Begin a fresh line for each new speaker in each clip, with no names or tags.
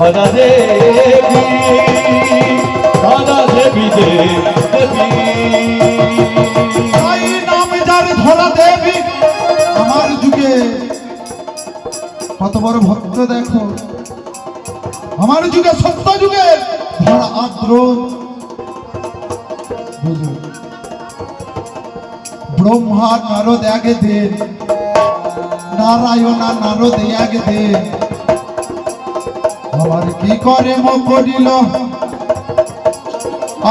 ধরা দেবী ধরা দেবী দেবী
তাই নাম যার ধরা দেবী, আমার যুগে কত বড় ভক্ত দেখো। আমার যুগে, সত্য যুগে ধরা আদ্র ব্রহ্মা নারদ এক দিন, নারায়ণা নারদ এক দিন। আবার কি করে মো করিল?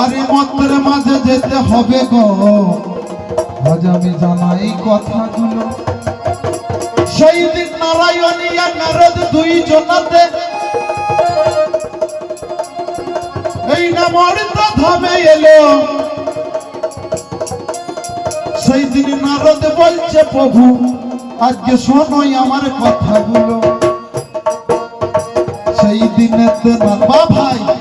আরে মন্ত্রের মাঝে যেতে হবে গো। আজ আমি জানাই কথাগুলো। সেই দিন নারায়ণী আর নারদ দুই জনাতে এই নামর ধামে এলো। সেই দিন নারদ বলছে, প্রভু, আজকে শোনোই আমার কথাগুলো। না ভাই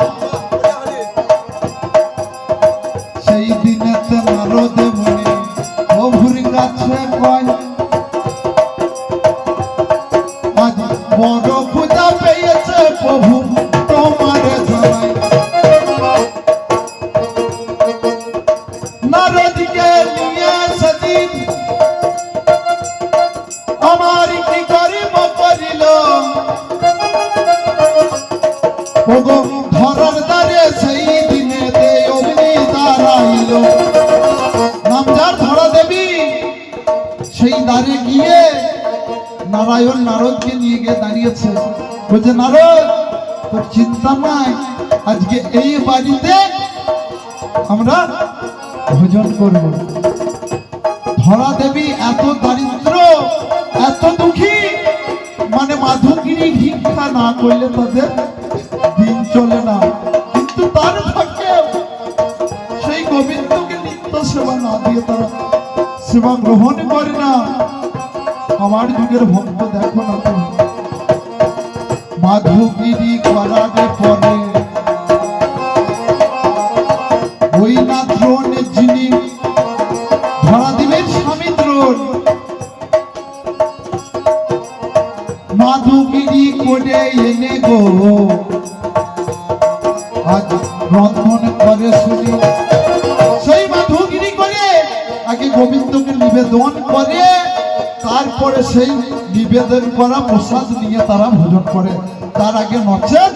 করব। ধরা দেবী এত দারিদ্র, এত দুঃখী। মানে মাধুগিরি ভিক্ষা না করলে তাদের দিন চলে না। কিন্তু তার সেই গোবিন্দকে নিত্য সেবা না দিয়ে তারা সেবা গ্রহণ করে না। আমার যুগের ভক্ত দেখো না তো। মাধুগিরি পরে নিবেদন করা প্রসাদ নিয়ে তারা ভোজন করে, তার আগে নচেন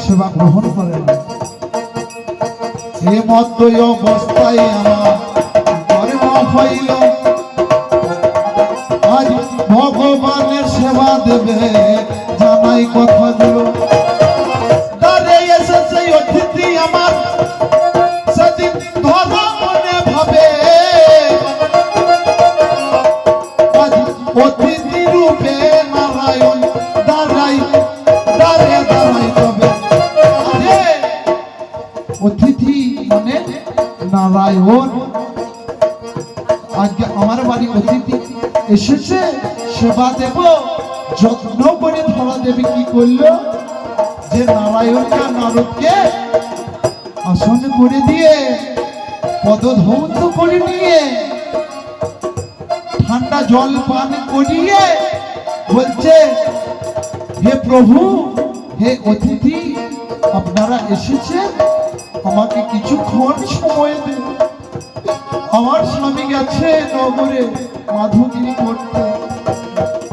সেবা গ্রহণ করে না। এ মতই অবস্থায় আমার কর্ম হইল। আজ ভগবানের সেবা দেবে, জানাই কথা তারে এসেছে, সেবা দেব। যত্ন করে ধরা দেবে, কি করল? যে নারায়ণকে নারদকে আসন করে দিয়ে পদধৌত করে নিয়ে ঠান্ডা জল পান করিয়ে বলছে, হে প্রভু, হে অতিথি, আপনারা এসেছে আমাকে কিছুক্ষণ সময় দিন। আমার স্বামী গেছে নগরে মাধুগিরি করতে।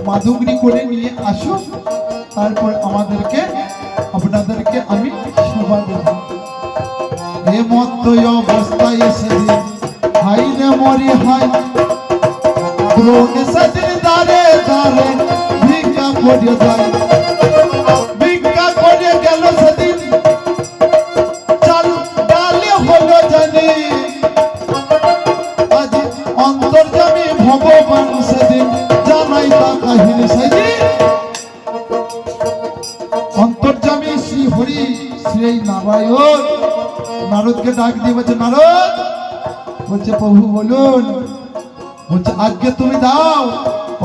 মাধুগিরি করে নিয়ে আসুন, তারপর আমাদেরকে, আপনাদেরকে আমি সেবা দেব। এ মত অবস্থায় এসে হাই রে মরি হাই দাঁড়ে দাঁড়ে ভিক্ষা করে যায়। নারদকে ডাক দিয়ে বলছে, নারদ! বলছে, প্রভু, বলুন। বলছে, আজকে তুমি দাও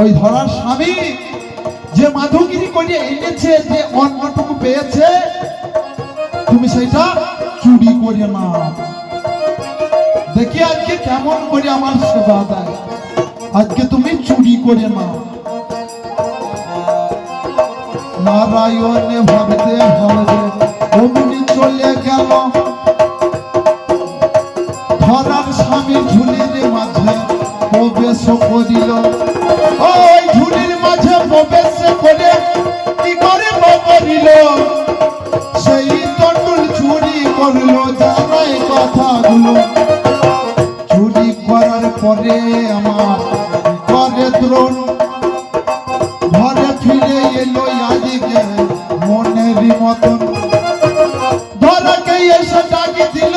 ওই ধরার স্বামী যে মাধুগিরি করে এনেছে, যে অন্নটুকু পেয়েছে, তুমি সেটা চুরি করে না দেখি আজকে কেমন করে আমার সেবা দেয়। আজকে তুমি চুরি করে না নারায়ণ ভাবতে ভাবতে অমনি চলে গেল। প্রবেশ করিল ওই ঝুলির মাঝে প্রবেশ করে কি করে সেই চুরি করল, জানাই কথাগুলো। চুরি করার পরে আমার করে দ্রোণ। ঘরে ফিরে এলো আজকে মনের মতন। এসে ডাকি দিল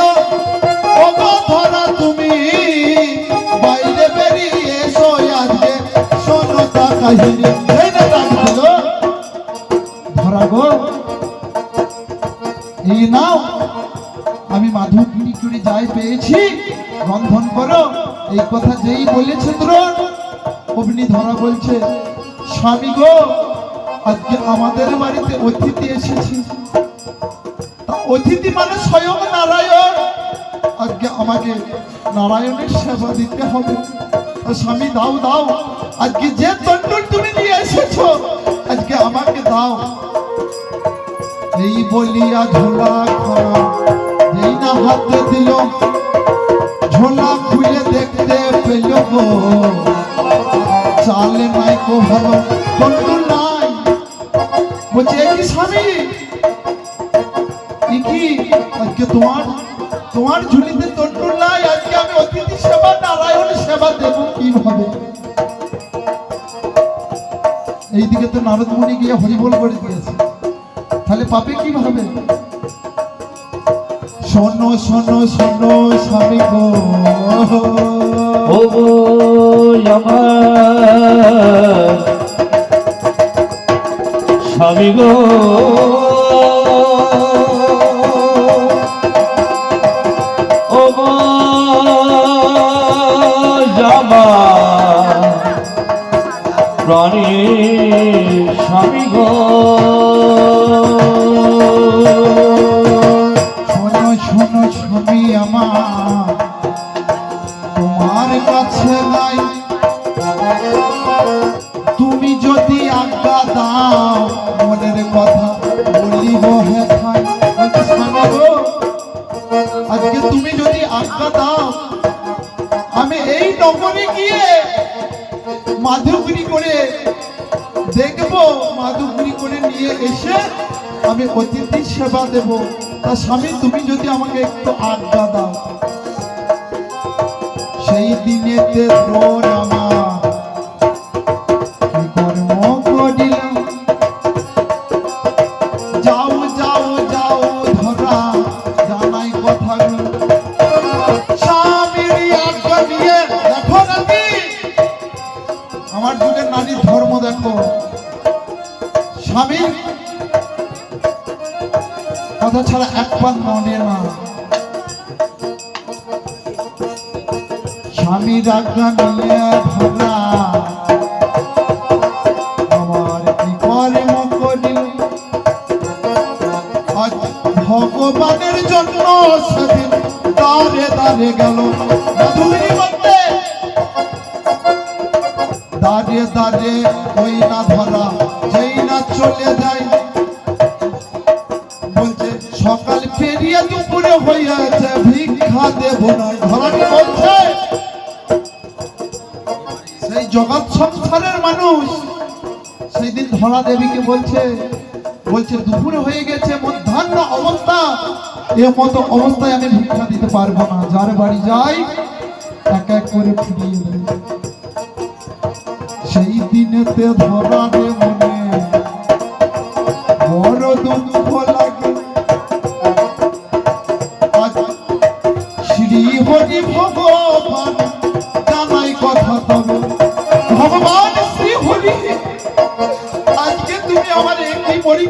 আমি মাধবগিরি করে যাই পেয়েছি রন্ধন করো এই কথা যেই বলেছে অগ্নি ধরা বলছে স্বামী গো, আজকে আমাদের বাড়িতে অতিথি এসেছে অতিথি মানে স্বয়ং নারায়ণ। আজকে আমাকে নারায়ণের সেবা দিতে হবে। স্বামী দাও দাও, আজকে যে তন্ডুল দাও। এই বলিয়া ঝোলা খানা যেই না হাতে দিল। ঝোলা খুলে দেখতে পেল গো। নাই কো ভালো তন্ডুল নাই। বলছে কি স্বামী? কি? আজকে তোমার তোমার ঝুলিতে তন্ডুল নাই, আজকে আমি অতিথি সেবা নারায়ণ সেবা দেব কীভাবে? এইদিকে তো নারদমণি গিয়ে হরিবোল করে দিয়েছে, তাহলে পাপে কি কীভাবে? শোনো শোনো শোনো, স্বামী গো।
স্বামী গো। জামা প্রাণী
আমি অতিথির সেবা দেব। তা স্বামী, তুমি যদি আমাকে একটু আড্ডা দাও। সেই দিনেতে দ্রোণ স্বামীর আজ্ঞা নিয়ে ধরা আমার কি কর্ম করিল ভগবানের জন্য দাঁড়ে দাঁড়ে গেল দাঁড়িয়ে দাঁড়িয়ে ওই না ধরা, যেই না চলে যায় সেই দেবীকে বলছে বলছে, দুপুরে হয়ে গেছে, মধ্যাহ্ন অবস্থা। এ মতো অবস্থায় আমি ভিক্ষা দিতে পারব না। যার বাড়ি যাই, এক এক করে ফিরিয়ে দেয়। সেই দিনেতে ধরা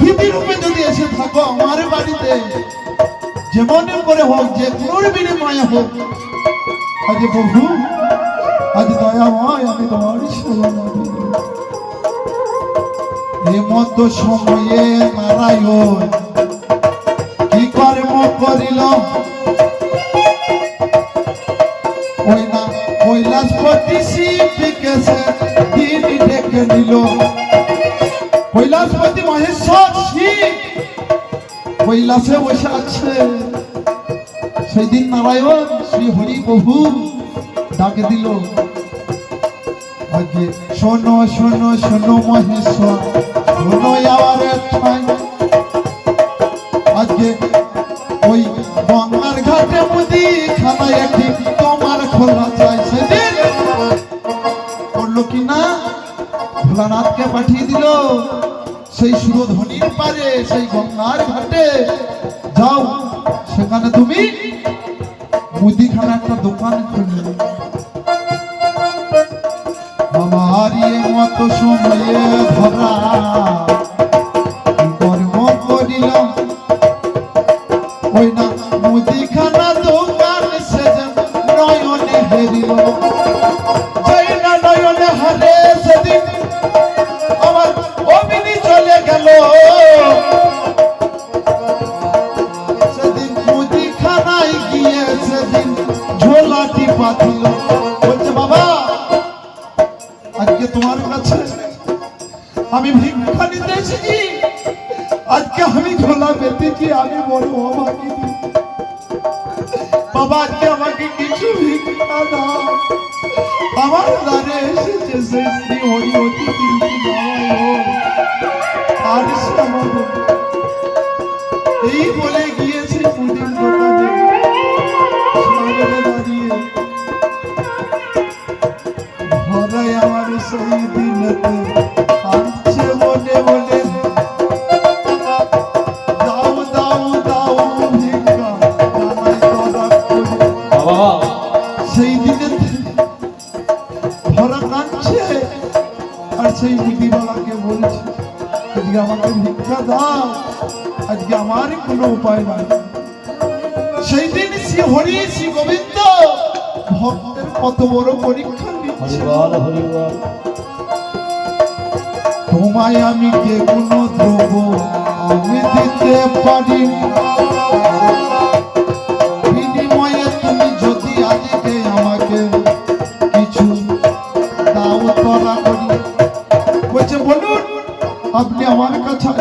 অতিথি রূপে যদি এসে থাকো আমার বাড়িতে যেমন করে হোক, যে কোনোর বিনিময়ে হোক, আজ প্রভু, আজ দয়াময় আমি তোমার মতো সময়ে নারায়ণ কি কর্ম করিল? ওই না কৈলাসপতি শিবকে সে দিন ডেকে নিল। কৈলাসে বসে আছে। সেই দিন নারায়ণ শ্রী হরি প্রভু ডাকে দিল শোনো শোনো শোনো মহেশ্বর আজকে ওই গঙ্গার ঘাটে মুদি খানা একটি তোমার খোলা চাই সেদিন। করল কি না? ভোলানাথকে পাঠিয়ে দিল সেই সুরধনির পারে সেই গঙ্গার ঘাটে। যাও, সেখানে তুমি মুদিখানা একটা দোকান খুললে আমার মতো সময়ে ধরা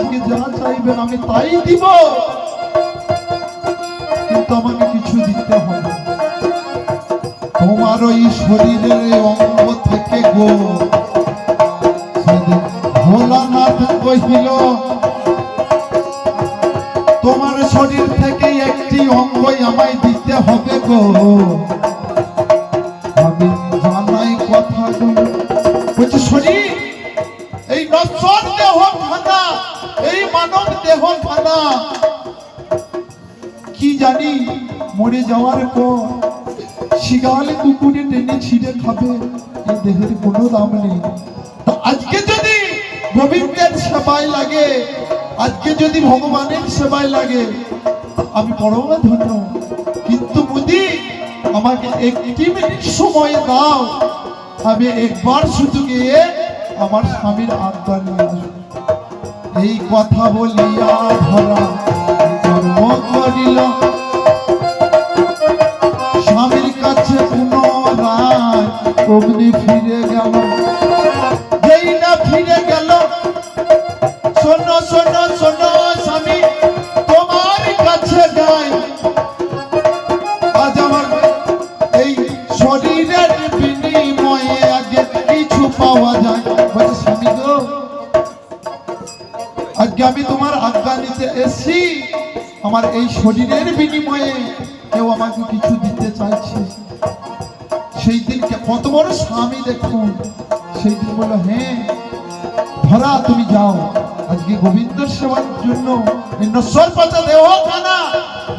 আজকে যা চাইবেন আমি তাই দিব। কিন্তু আমাকে কিছু দিতে হবে তোমার ওই শরীরের অঙ্গ থেকে গো ভোলানাথ কহিল, তোমার শরীর থেকে একটি অঙ্গই আমায় দিতে হবে গো। যাওয়ার পর শিগালে কুকুরে টেনে ছিঁড়ে খাবে এই দেহের কোনো দাম নেই। তো আজকে যদি গোবিন্দের সেবায় লাগে, আজকে যদি ভগবানের সেবায় লাগে আমি পরম ধন্য। কিন্তু মুদি, আমাকে একটি মিনিট সময় দাও, আমি একবার শুধু গিয়ে আমার স্বামীর আজ্ঞা নিয়ে আসব। এই কথা বলিয়া ধরা কর্ম করিল। অগ্নি ফিরে গেল। যেই না ফিরে গেল, শোনো শোনো শোনো স্বামী, তোমার কাছে যাই। আজ আমার এই শরীরের বিনিময়ে আগে কিছু পাওয়া যায়। বলছে, স্বামী গো, আজকে আমি তোমার আজ্ঞা নিতে এসছি। আমার এই শরীরের বিনিময়ে স্বামী দেখুন। সেই দিন বলল হ্যাঁ ধরা, তুমি যাও। আজকে গোবিন্দর সেবার জন্য নশ্বর পচা দেহ খানা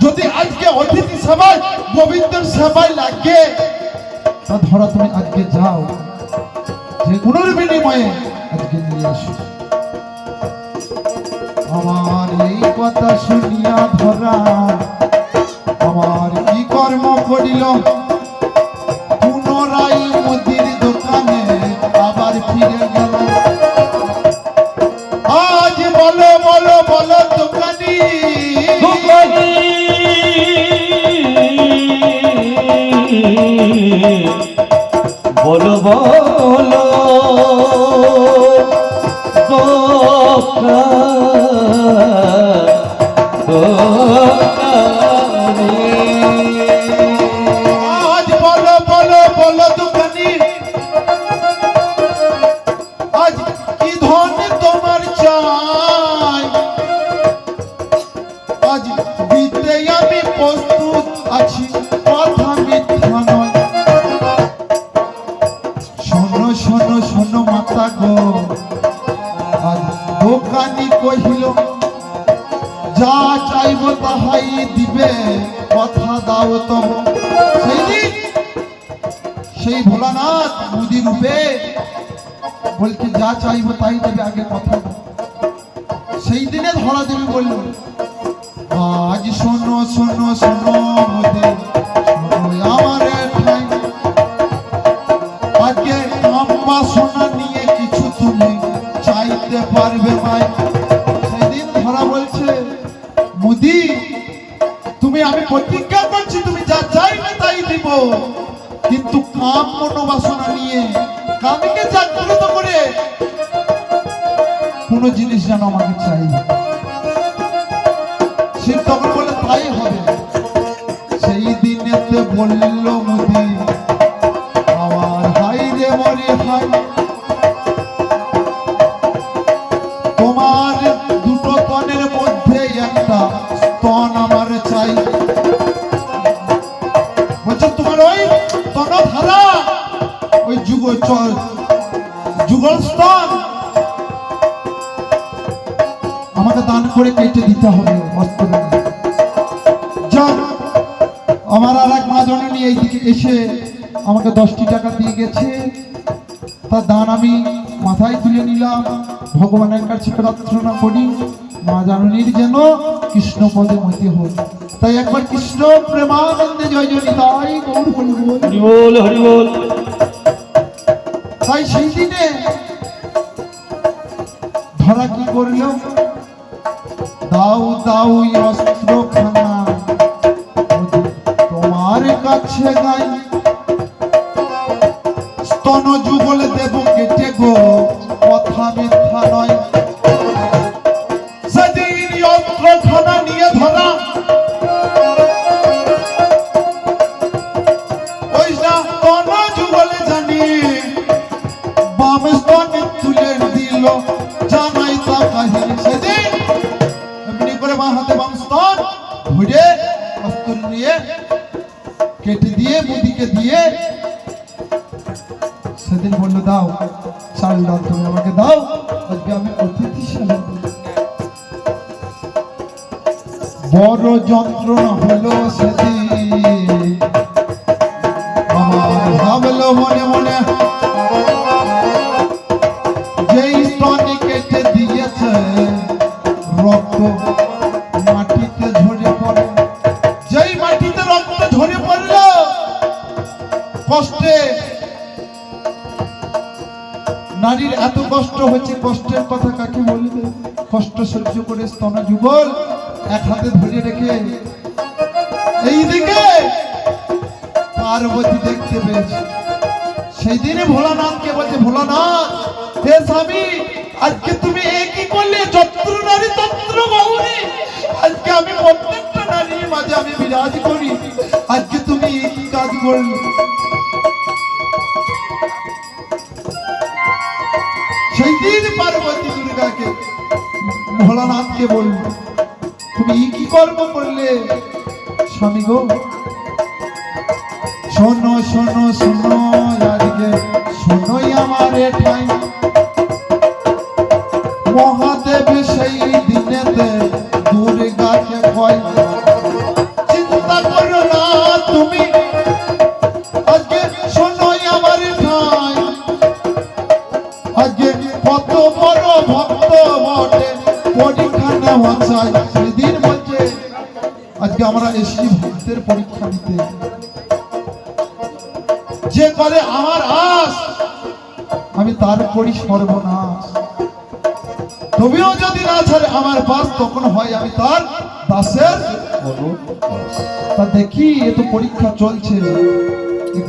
যদি আজকে অতিথি সেবায় গোবিন্দর সেবায় লাগে, তা ধরা, তুমি আজকে যাও। যে গুণের বিনিময়ে আজকে নিয়ে আসো। আমার এই কথা শুনিয়া ধরা, আমার কি কর্ম করিল ফিরে গেল আজ বলো বলো বলো দোকানি। আজ দিতে আমি প্রস্তুত আছি, কথা মিথ্যা নয়। শোনো শোনো শোনো মাতা গো। আজ দোকানি কহিল, যা চাইব তাহাই দিবে, কথা দাও তো। সেই সেই ভোলানাথ মুদি রূপে বলছে, যা চাইব তাই দেবে, আগে কথা সেই দিনে ধরা দেবে বলল কোনো জিনিস যেন আমাকে চাই সে তখন বলে তাই হবে। সেই দিনেতে বলল আমাকে দশটি টাকা দিয়ে গেছে। তার দান আমি মাথায় তুলে নিলাম। ভগবানের কাছে প্রার্থনা করি মা জননীর যেন কৃষ্ণ পদে মতি হোক তাই একবার কৃষ্ণ প্রেমানন্দে জয় জনী তাই গৌর হরি বল।
হরি বল। হরি বল
তাই সেই দিনে ধরা কি করল? দাও দাও অস্ত্রখানা। তোমার কাছে গাই যুগল দেব কেটে গো। হলো ভোলানাথকে বলল তুমি কি কর্ম করলে? স্বামী গো, শোনো শোনো শোনো আজকে শোনোই আমার ঠাই। মহাদেব সেই দিনেতে তা দেখি, এ তো পরীক্ষা চলছে।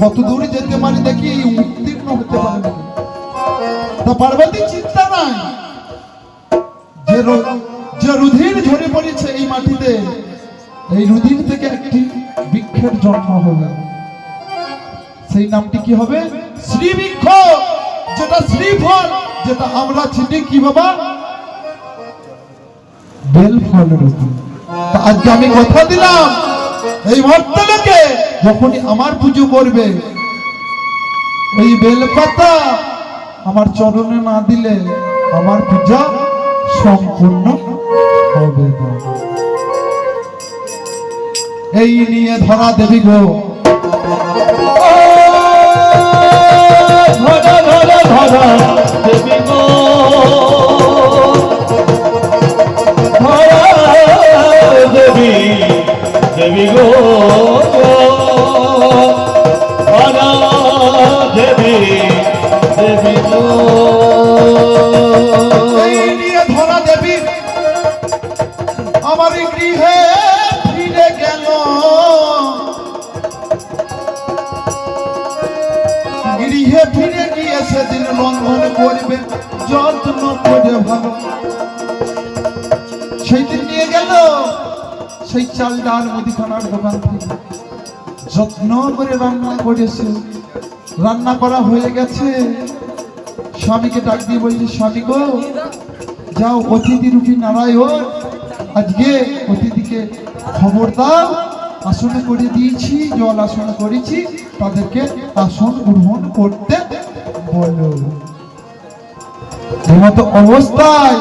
কত দূরে যেতে পারি দেখি উত্তীর্ণ হতে পারে। নাকি। তা পার্বতী, চিন্তা নাই। যে রুধির ঝরে পড়েছে এই মাটিতে, এই রুধির থেকে একটি বৃক্ষের জন্ম হবে। সেই নামটি কি হবে? শ্রীবৃক্ষ যেটা শ্রীফল যেটা আমরা চিনি কি বাবা? বেল ফল রূপী। আজকে আমি কথা দিলাম। এই ভক্তলোকে যখনই আমার পুজো করবে ওই বেল পাতা আমার চরণে না দিলে আমার পূজা সম্পূর্ণ হবে না। এই নিয়ে ধরা দেবী গো।
ধরা ধরা ধরা দেবী গো। ধরা দেবী। দেবী গো
যত্ন করে রান্না করেছে। রান্না করা হয়ে গেছে। স্বামীকে ডাক দিয়ে বলছে, স্বামী গো, যাও অতিথি রূপী নারায়ণ, আজকে অতিথিকে খবর দাও। আসনে করে দিয়েছি, জল আসন করেছি, তাদেরকে আসন গ্রহণ করতে বলো। মতো অবস্থায়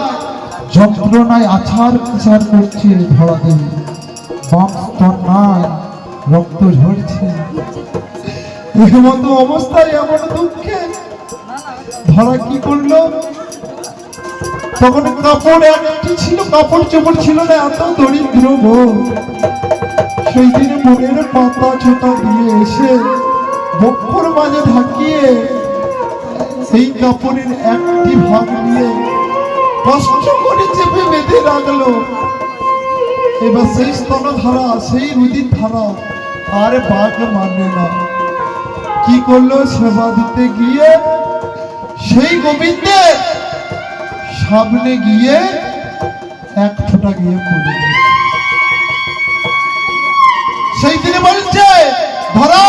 যন্ত্রণায় আছাড় পিছাড় করছে ধরা দেবী বাম স্তর রক্ত ঝরছে। মতো অবস্থায় এমন দুঃখে ধরা কি করল তখন কাপড় একটি ছিল, কাপড় চোপড় ছিল না, এত দরিদ্র সেই দিন মনের পাতা ছোটা দিয়ে এসে বক্ষর মাঝে ঢাকিয়ে সেই কাপড়ের একটি ভাগ নিয়ে কষ্ট করে চেপে বেঁধে রাখল। এবার সেই স্তন ধারা, সেই রুদির ধারা, আর বাঘ মানে না। কি করল সেবা দিতে গিয়ে? সেই গোবিন্দের সামনে গিয়ে এক ফোঁটা গিয়ে পড়ে সেই দিনে বলছে, ধরো,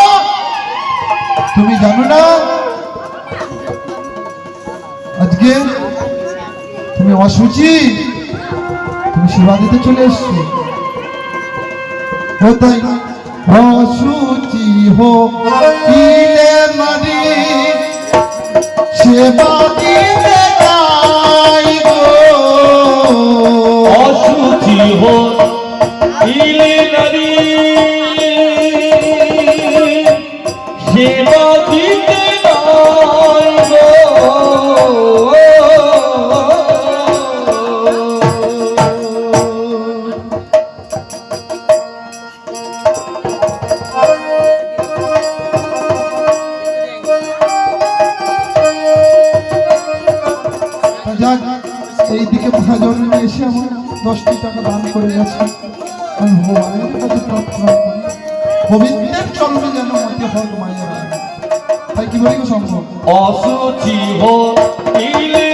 তুমি জানো না, আজকে তুমি অসুচি তুমি সেবা দিতে চলে এসছো। তাই অসুচি হো ইলে মারি সেবা তাই কি বলি গো সম্ভব
অসুচি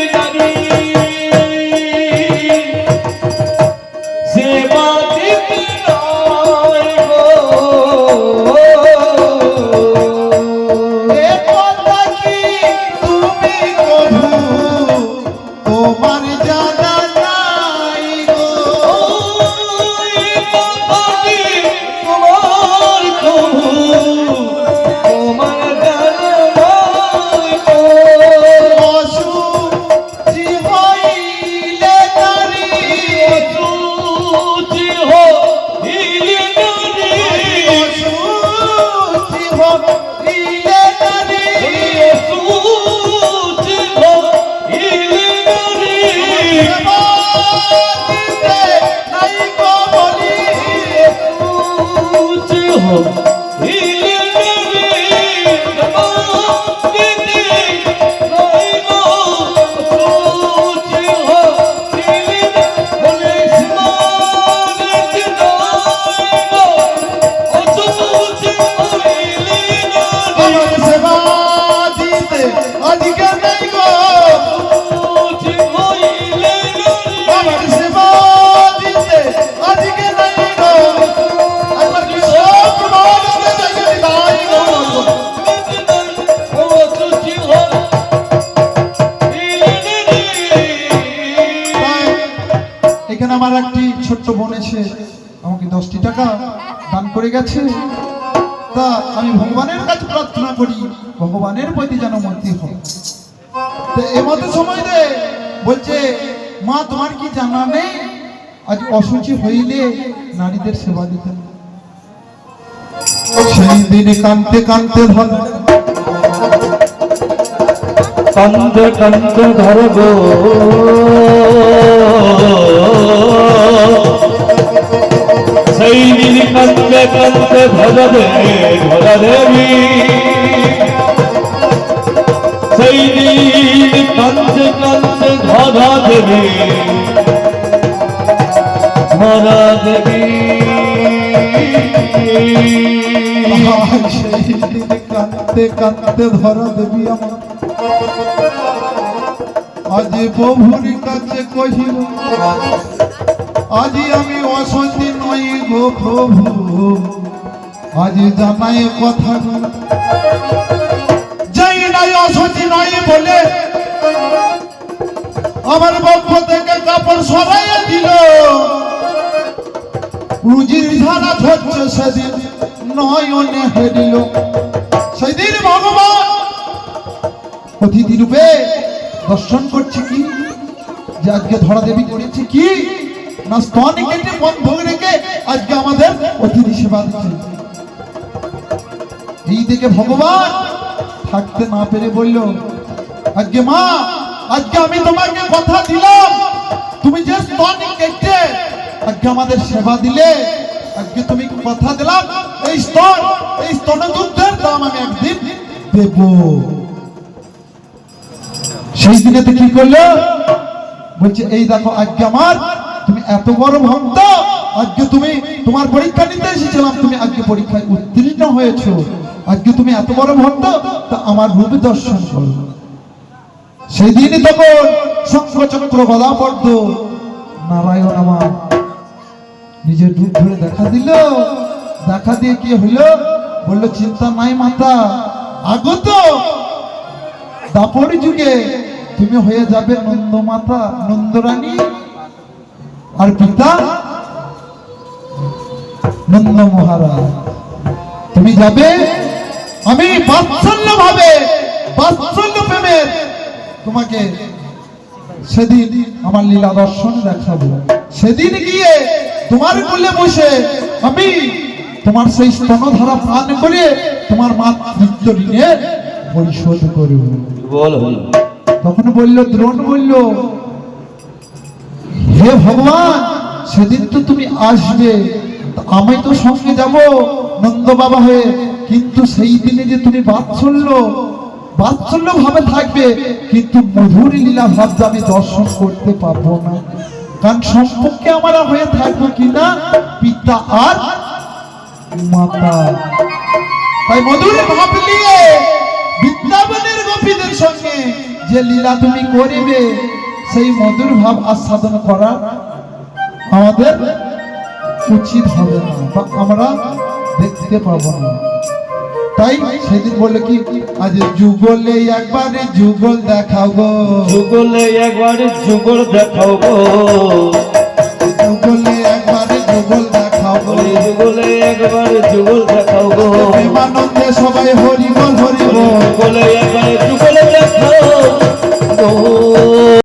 E করে গেছে। তা আমি ভগবানের কাছে প্রার্থনা করি, ভগবানের প্রতি যেন মন্ত্রী হয় তো এমতো সময় রে বলছে, মা, তোমার কি জানা নেই? আজ অসুচি হইলে নারীদের সেবা দিতেন সেই দিনে কানতে কানতে ধর।
সেই দিন কান্দে কান্দে ধরবে ধরা দেবী সেই দিন কান্দে কান্দে ধরা দেবী ধরা দেবী
সেই কানতে ধরা দেবী আমার। আজ প্রভুর কাছে কহিল আজি আমি অসতী নই গো প্রভু। আজি জানাই কথা। যাই নাই অসতী নই বলে, আমার পক্ষ থেকে কাপড় সরাইয়া দিল। রুজির ধারা ধরছে সেদিন, নয়নে হেরিল সেদিন ভগবান অতিথি রূপে দর্শন করছে কি? যে আজকে ধরা দেবী করেছে কি? স্তন আমাদের সেবা স্তন দিলে, আজকে তুমি কথা দিলাম, এই স্তন, এই স্তনযুদ্ধের দাম আমি একদিন দেব। সেই দিনে তো কি করল? বলছে, এই দেখো, আজকে আমার এত বড় ভক্ত আজকে তুমি তোমার পরীক্ষা নিতে এসেছিলাম, তুমি আজকে পরীক্ষায় উত্তীর্ণ হয়েছো। আজকে তুমি এত বড় ভক্ত তা আমার রূপ দর্শন করো। সেই দিনই তখন শঙ্করচক্র গদা পড়ত নারায়ণ আমার নিজের রূপ ধরে দেখা দিল। দেখা দিয়ে কি হইল? বলল, চিন্তা নাই মাতা, আগত দাপর যুগে তুমি হয়ে যাবে নন্দ মাতা, নন্দরানী। আর পিতা নন্দ মহারাজ তুমি যাবে? আমি বাৎসল্য ভাবে বাৎসল্য প্রেমের তোমাকে সেদিন আমার লীলা দর্শন দেখাবো। সেদিন গিয়ে তোমার কোলে বসে আমি তোমার সেই স্তনধারা পান করে তোমার মাতৃত্ব ঋণে পরিশোধ করব। তখন বলল দ্রোণ বলল হে ভগবান, সেদিন তো তুমি আসবে। আমি তো সঙ্গে যাব নন্দ বাবা হয়ে। কিন্তু সেই দিনে যে তুমি বাৎসল্য বাৎসল্য ভাবে থাকবে, কিন্তু মধুর লীলা ভাব যে আমি দর্শন করতে পারব না। কারণ সম্পর্কে আমরা হয়ে থাকব কিনা পিতা আর মাতা। তাই মধুর ভাব নিয়ে বৃন্দাবনের গোপীদের সঙ্গে যে লীলা তুমি করিবে সেই মধুর ভাব আস্বাদন করা আমাদের উচিত হবে না বা আমরা দেখতে পাব না। তাই সেদিন বলে কি আজ যুগলে একবার যুগল দেখাও গো।
যুগলে একবার যুগল দেখাও গো।
যুগলে একবার যুগল দেখাও গো।
যুগলে একবার যুগল দেখাও গো।
প্রেমানন্দে সবাই হরি বল হরি বল। যুগলে একবার যুগল দেখাও গো।